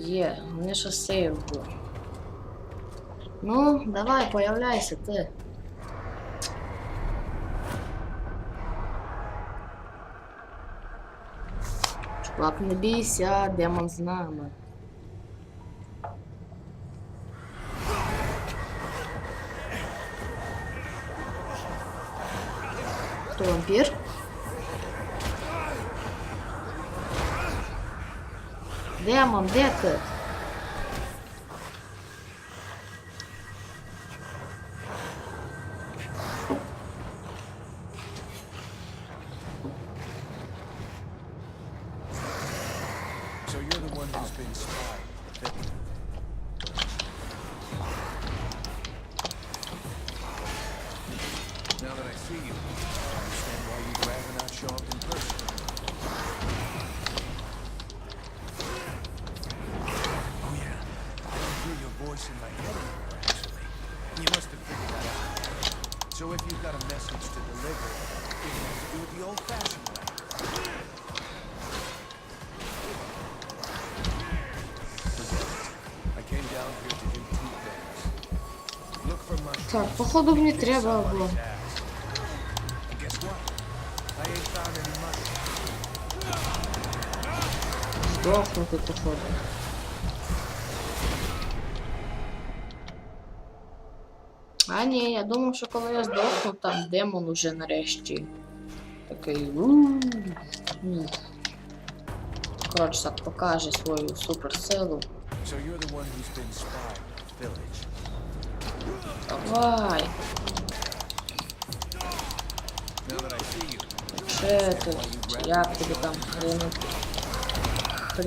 Є, у мене ще сейв був. Ну, давай, появляйся ти. Чувак, не бійся, демон з нами. Хто вампір? Демон, де ти? So you're the one who's been spied. What? I ain't found any mushrooms. Здохнути, походу. А ні, я думав, що коли я здохну, там демон уже нарешті. Такий. Ні. Коротше, так покаже свою суперсилу. So you're the one who's been spied village. Давай. Ще ти. Як тобі там хрена. To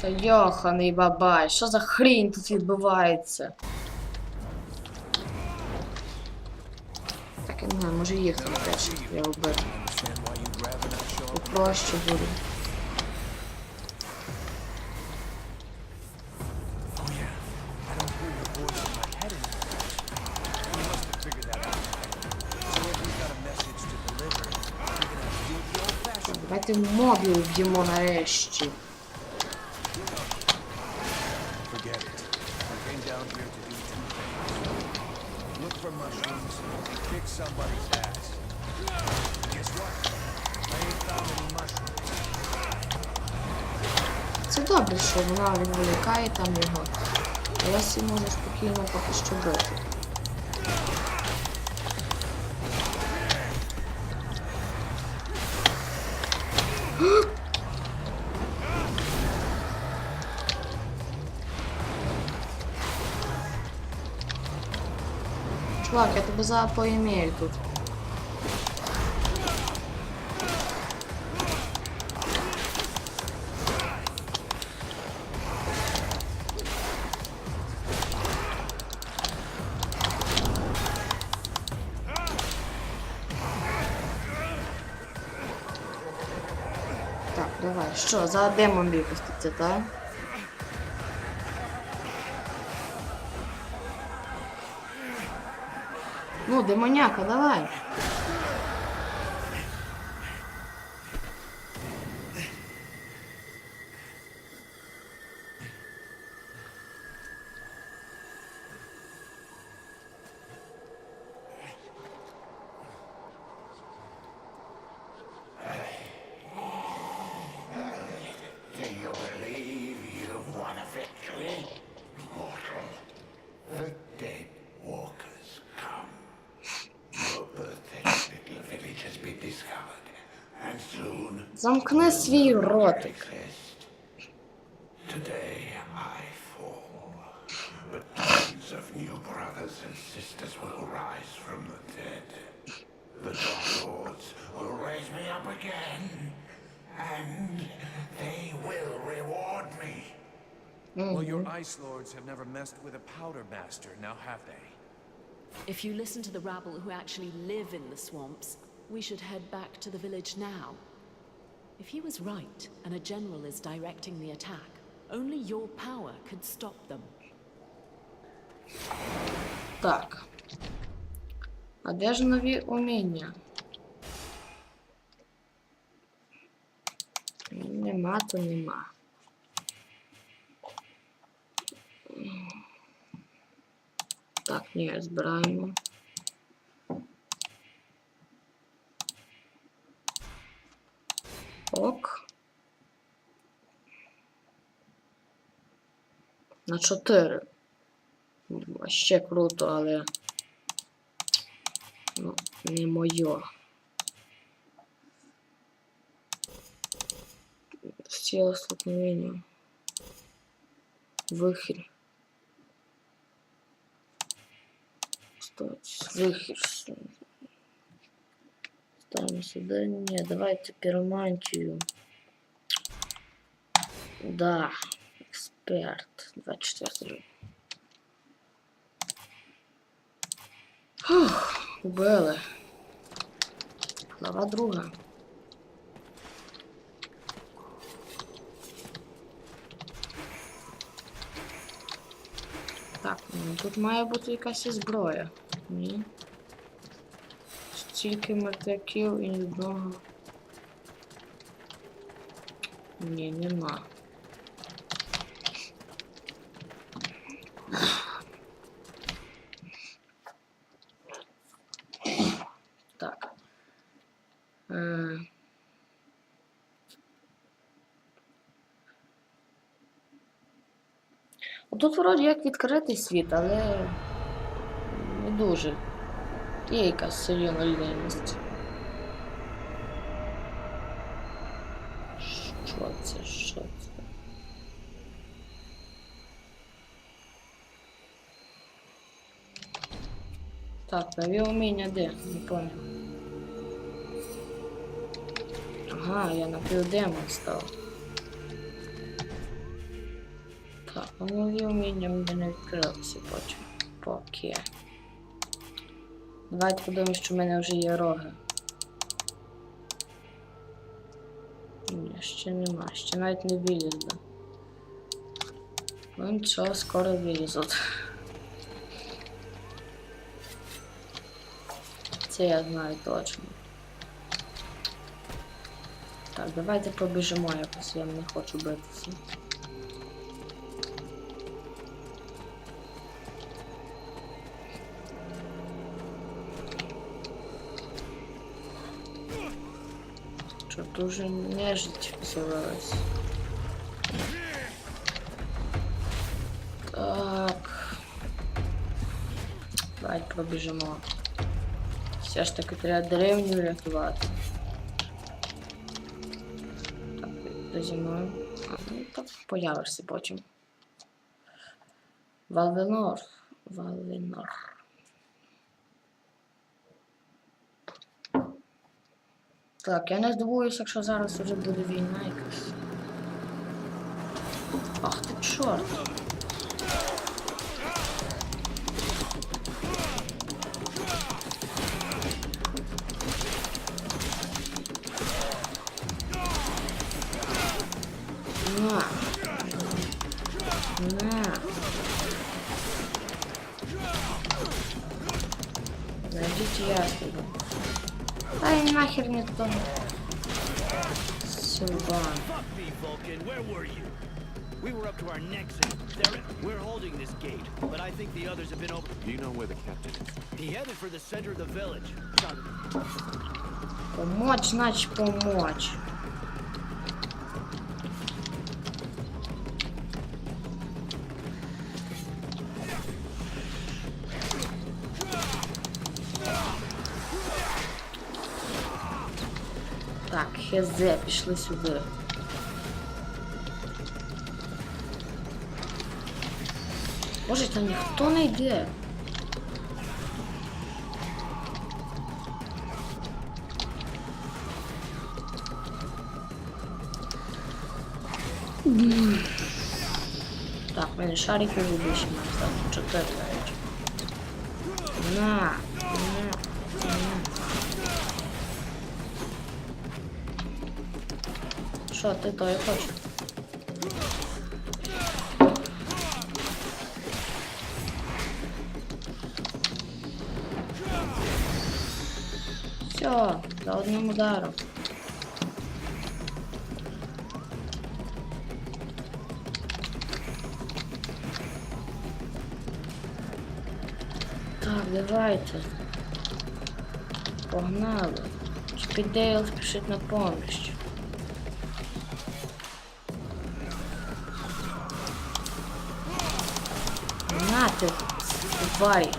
Та йоханий бабай, що за хрінь тут відбувається? Кінган, може їхав теж, я оберу. Попроще буде. Давайте мобів вб'ємо нарешті. Відволікає там його. А я всі можу спокійно поки що бити. Чувак, я тебе зараз поімею тут. Що, за демон випуститься, так? Ну, демоняка, давай. Will rise from the dead. The Dark will raise me up again. And they will reward me. Well, your Ice Lords have never messed with a Powder Master, now have they? If you listen to the rabble who actually live in the swamps, we should head back to the village now. If he was right, and a general is directing the attack, only your power could stop them. Так. А де ж нові уміння? Нема, то нема. Так, ні, збираємо. Ок. На 4. Ще круто, але. Ну, не моє. Сила столкновения. Вихір. Стать. Вихір. Ставимо сюди. Ні, давайте піромантію. Да. Експерт. 24. Фух, убили. Глава друга. Так, ну тут має бути якась і зброя. Ні. Стільки мертвяків і ні одного. Ні, нема. Так. Е... Тут вроді як відкритий світ, але не дуже. Є якась серйозна лінійність. Що це? Що це? Так, нові уміння де? Не понял. Ага, я напівдемон став. Так, а нові уміння мене не відкрилися потім. Поки. Давайте подумаємо, що в мене вже є роги. Ні, ще нема, ще навіть не вилізли. Ну нічого, скоро вилізуть. Це я знаю точно. Так, давайте побіжимо якось, я не хочу битися. Що дуже нежить з'явилась. Так. Давайте пробіжимо. Все ж таки треба деревню рятувати. Так, до зимою. А, ну так появишся потім. Валвенор. Валвенор. Так, я не здивуюся, якщо зараз вже буде війна якась. Ах ти чорт. нахер не то. Силван. Fuck me, Vulcan. Where were you? We were up to our necks in there. We're holding this gate, but I think the others have been open. Do you know where the captain is? He headed for the center of the village. Son, Помочь, значит помочь. Так, хезе, пішли сюди. Боже, там ніхто не йде. Так, мене шариків вже більше не стало. Чотири навіть. На, на, на. Що ти то я? Все, за одним ударом. Так, давайте. Погнали. Чекай, Дейл спішить на помощь. mata. Vai.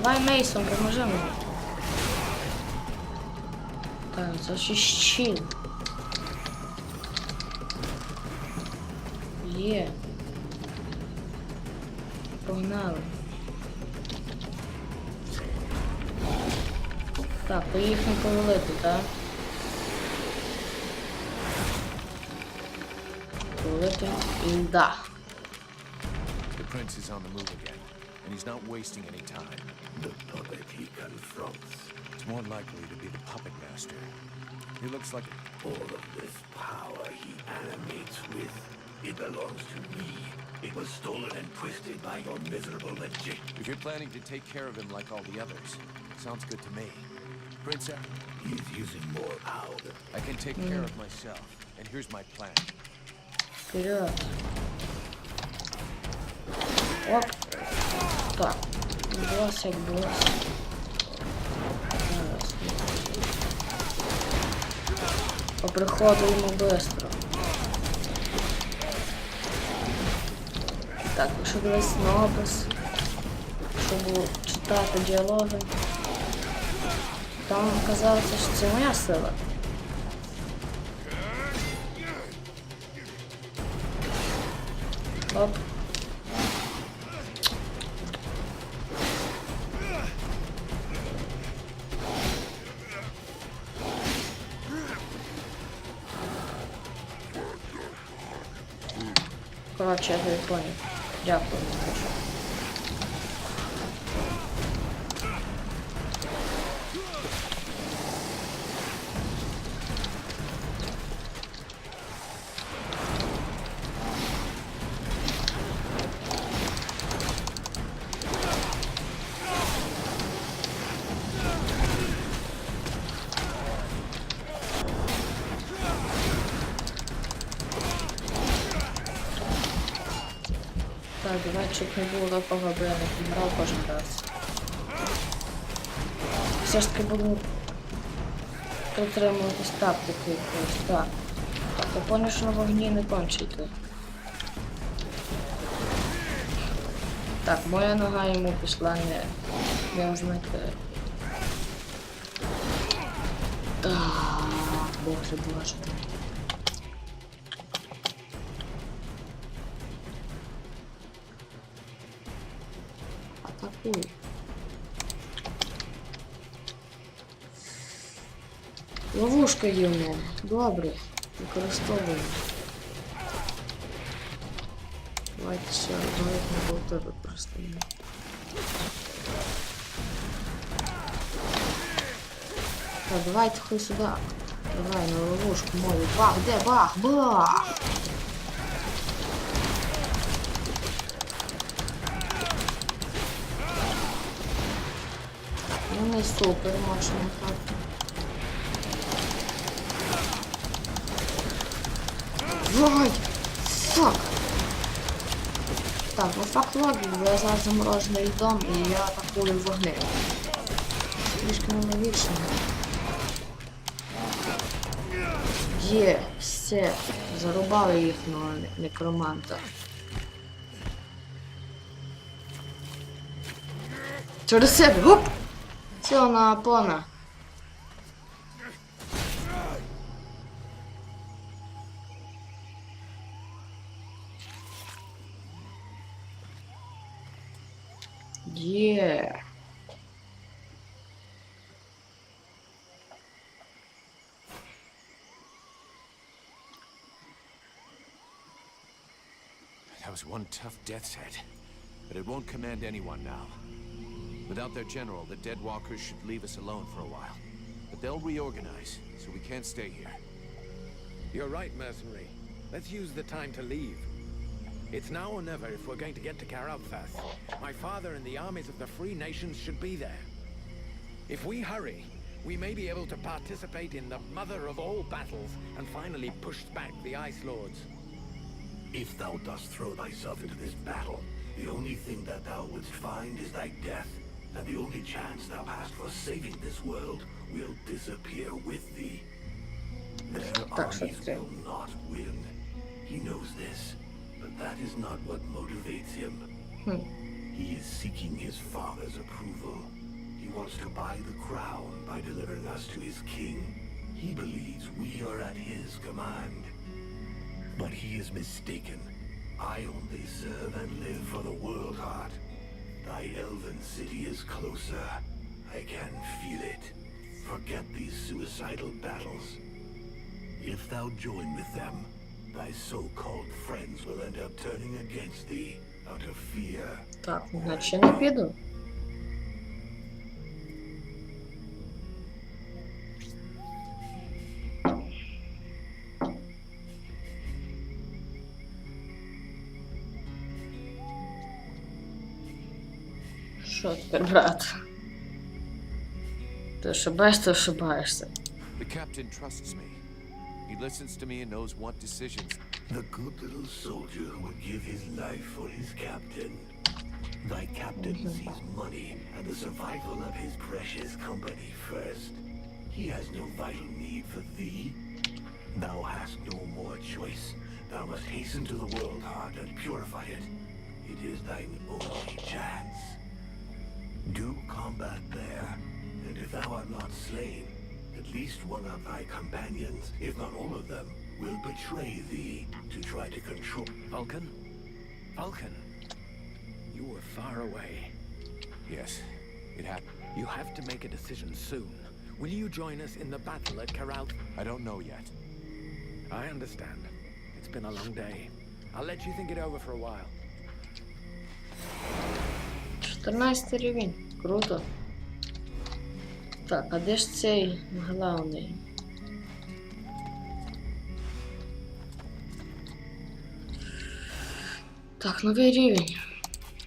Vai, Mason, vamos Tá, só jest. Є. Погнали. Так, поїхали повелити, так? Повелити Ільда. The prince is on the move again, and he's not wasting any time. The puppet he confronts. It's more likely to be the puppet master. He looks like All of this power he animates with, it belongs to me. It was stolen and twisted by your miserable magician. If you're planning to take care of him like all the others, sounds good to me. Prince, uh, He's using more power. I can take care of myself, and here's my plan. Вперед. Оп. Так. Бос як бос. Зараз. По приходу йому быстро. Так, якщо дивись на опис, щоб читати діалоги. Там казалося, що це моя сила. Оп. Коротше, я тобі поняв. Дякую. Щоб не було такого, аби я не помирав кожен раз. Все ж таки буду притримуватись тактики якоїсь. Так. Так, поняв, що на вогні не кончити. Так, моя нога йому пішла не, не вмити. Так, боже, боже. Атакуй. Ловушка є в мене. Добре. Використовуємо. Давайте ще одної болти використаємо. Так, давайте хоть сюда. Давай на ловушку мою. Бах, де бах, бах! Не супер мощно так. Вай! Фак! Так, ну факт логік, бо я зараз заморожений дом і я атакую вогнем. Трішки нелогічно. Є, все, зарубали їхнього некроманта. Через себе, гоп! Все, на пона. Є. was one tough death's head, but it won't command anyone now. Without their general, the Dead Walkers should leave us alone for a while. But they'll reorganize, so we can't stay here. You're right, mercenary. Let's use the time to leave. It's now or never if we're going to get to Karalthas. My father and the armies of the Free Nations should be there. If we hurry, we may be able to participate in the mother of all battles and finally push back the Ice Lords. If thou dost throw thyself into this battle, the only thing that thou wouldst find is thy death, and the only chance thou hast for saving this world will disappear with thee. Their That's armies will not win. He knows this, but that is not what motivates him. Hmm. He is seeking his father's approval. He wants to buy the crown by delivering us to his king. He believes we are at his command. But he is mistaken. I only serve and live for the World Heart. Thy elven city is closer. I can feel it. Forget these suicidal battles. If thou join with them, thy so-called friends will end up turning against thee out of fear. Так, ну, значить я не піду. брат? Ти ошибаєш, ти ошибаєшся. The captain trusts me. He listens to me and knows what decisions. The good little soldier who would give his life for his captain. Thy captain sees money and the survival of his precious company first. He has no vital need for thee. Thou hast no more choice. Thou must hasten to the world heart and purify it. It is thine only chance. Do combat there, and if thou art not slain, at least one of thy companions, if not all of them, will betray thee to try to control. Vulcan? Vulcan? You were far away. Yes, it happened. You have to make a decision soon. Will you join us in the battle at Karalth? I don't know yet. I understand. It's been a long day. I'll let you think it over for a while. 14 рівень. Круто. Так, а де ж цей главний? Так, новий рівень.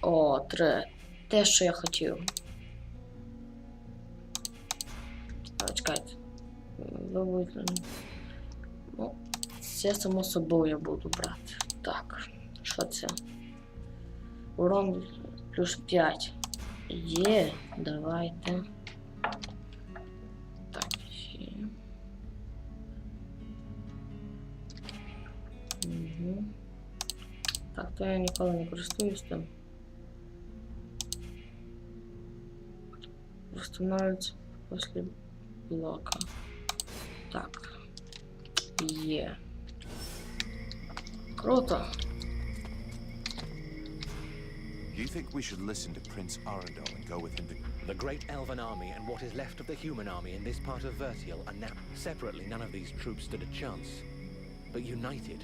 О, три. Те, що я хотів. А, чекайте. Ви. Ну, це само собою я буду брати. Так, що це? Урон плюс 5. Є, давайте. Так, ще. Угу. Так, то я ніколи не користуюсь тим. Восстанавливается после блока. Так. Є. Круто. Do you think we should listen to Prince Arundel and go with him to... The great elven army and what is left of the human army in this part of Vertial are now. Separately, none of these troops stood a chance. But united,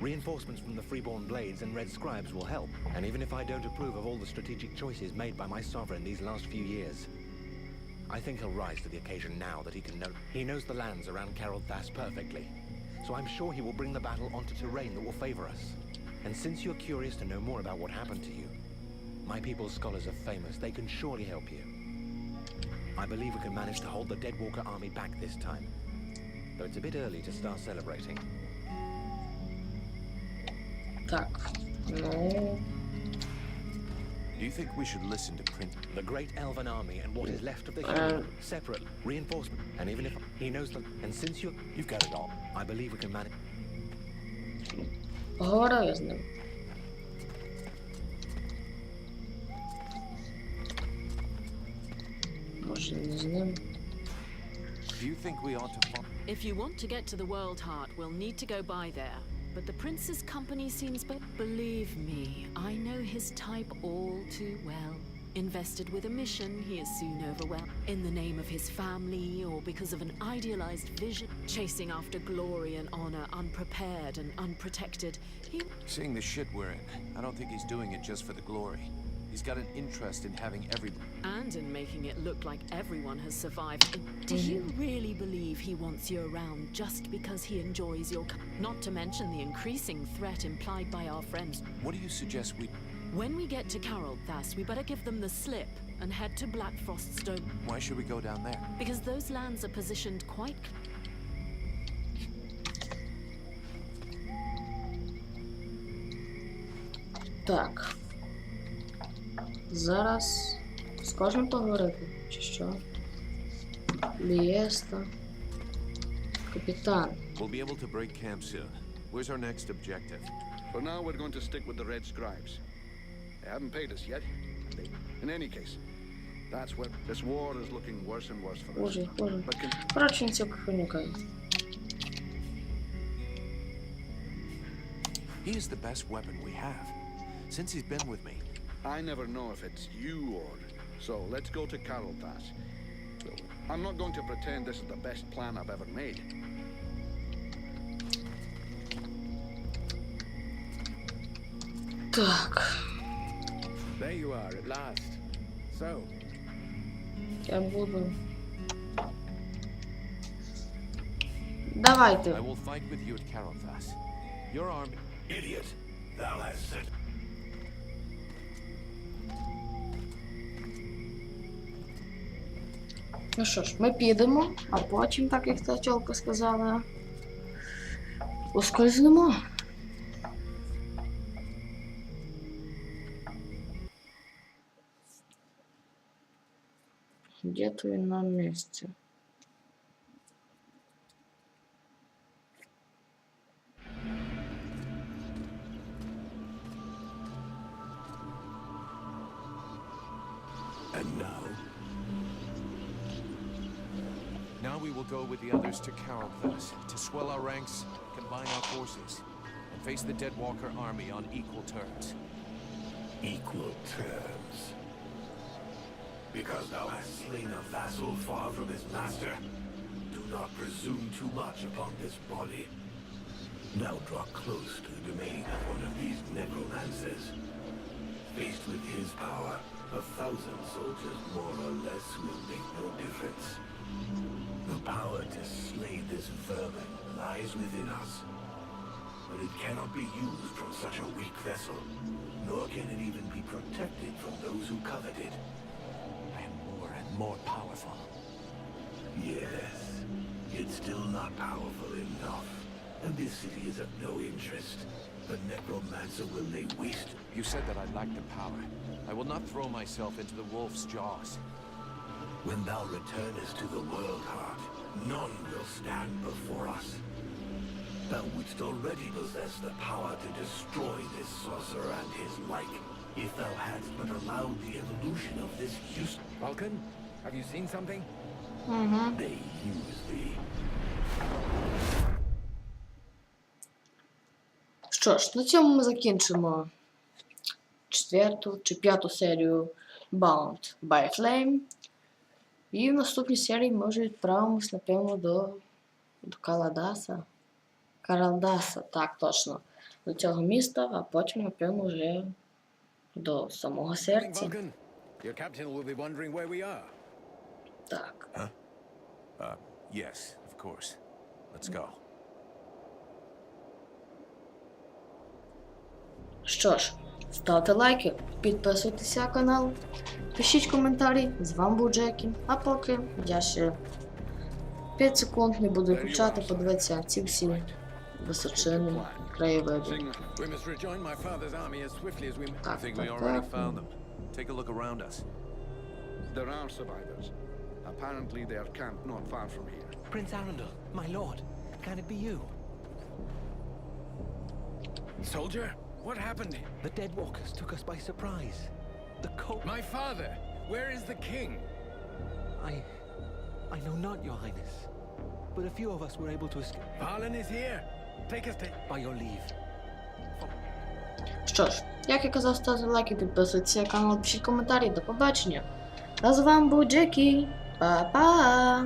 reinforcements from the Freeborn Blades and Red Scribes will help. And even if I don't approve of all the strategic choices made by my sovereign these last few years, I think he'll rise to the occasion now that he can know. He knows the lands around Carol perfectly. So I'm sure he will bring the battle onto terrain that will favor us. And since you're curious to know more about what happened to you, my people's scholars are famous. They can surely help you. I believe we can manage to hold the Deadwalker army back this time. Though it's a bit early to start celebrating. Так. Ну, Do you think we should listen to Prince... The great elven army and what is left of the Uh, human separate reinforcement. And even if he knows them, and since you You've got it all. I believe we can manage. поговорив я з ним. Do you think we ought to? If you want to get to the World Heart, we'll need to go by there. But the Prince's company seems but believe me, I know his type all too well. Invested with a mission, he is soon overwhelmed. In the name of his family or because of an idealized vision, chasing after glory and honor, unprepared and unprotected, he. Seeing the shit we're in, I don't think he's doing it just for the glory. He's got an interest in having every. and in making it look like everyone has survived. Do you really believe he wants you around just because he enjoys your co- Not to mention the increasing threat implied by our friends. What do you suggest we? When we get to Carol Thas, we better give them the slip and head to Blackfrost Stone, Why should we go down there? because those lands are positioned quite Так. Зараз скажемо поговорити, чи що? Лієста. Капітан. We'll be able to break camp soon. Where's our next objective? For now, we're going to stick with the Red Scribes. They haven't paid us yet. They, in any case, that's where this war is looking worse and worse for us. Боже, боже. But con- Коротше, він цього хронюкає. He is the best weapon we have. Since he's been with me, I never know if it's you or. So let's go to Carolthas. So, I'm not going to pretend this is the best plan I've ever made. Так. There you are at last. So, Я буду. I Давайте. will fight with you at Carolthas. Your army. Idiot, thou hast set Ну що ж, ми підемо, а потім, так як та тілка сказала, ускользнемо. Где-то на місці. Others to Carolthas to swell our ranks, combine our forces, and face the Deadwalker army on equal terms. equal terms. Because thou hast slain a vassal far from his master, do not presume too much upon this body. Now draw close to the domain of one of these necromancers. Faced with his power, a thousand soldiers more or less will make no difference. The power to slay this vermin lies within us. But it cannot be used from such a weak vessel, nor can it even be protected from those who covet it. I am more and more powerful. Yes, it's still not powerful enough. And this city is of no interest. The necromancer will lay waste. You said that I lacked the power. I will not throw myself into the wolf's jaws. When thou returnest to the world heart, none will stand before us. Thou wouldst already possess the power to destroy this sorcerer and his like, if thou hadst but allowed the evolution of this use. Vulcan, have you seen something? They use thee. Що ж, на цьому ми закінчимо четверту чи п'яту серію Bound by Flame. І в наступній серії ми вже відправимось, напевно, до, до Каладаса. Каралдаса, так, точно. До цього міста, а потім, напевно, вже до самого серця. Vulcan, your captain will be wondering where we are. Так. Uh, yes, of course. Let's go. Що ж, ставте лайки, підписуйтесь на канал, пишіть коментарі. З вами був Джекі. А поки я ще 5 секунд не буду включати, подивитися ці всі височини, краєвиди. Так, так, так. Take a look around us. there are survivors. Apparently, they are camped not far from here. Prince Arundel, my lord, can it be you? Soldier, what happened? The Deadwalkers took us by surprise. The cold. My father, where is the king? I. I know not, your highness. But a few of us were able to escape Harlan is here. Take us to. by your leave. Fo- Що ж, як я казав, ставте лайки, підписуйтесь на канал, пишіть коментарі. До побачення. А з вами був Джекі. Па-па!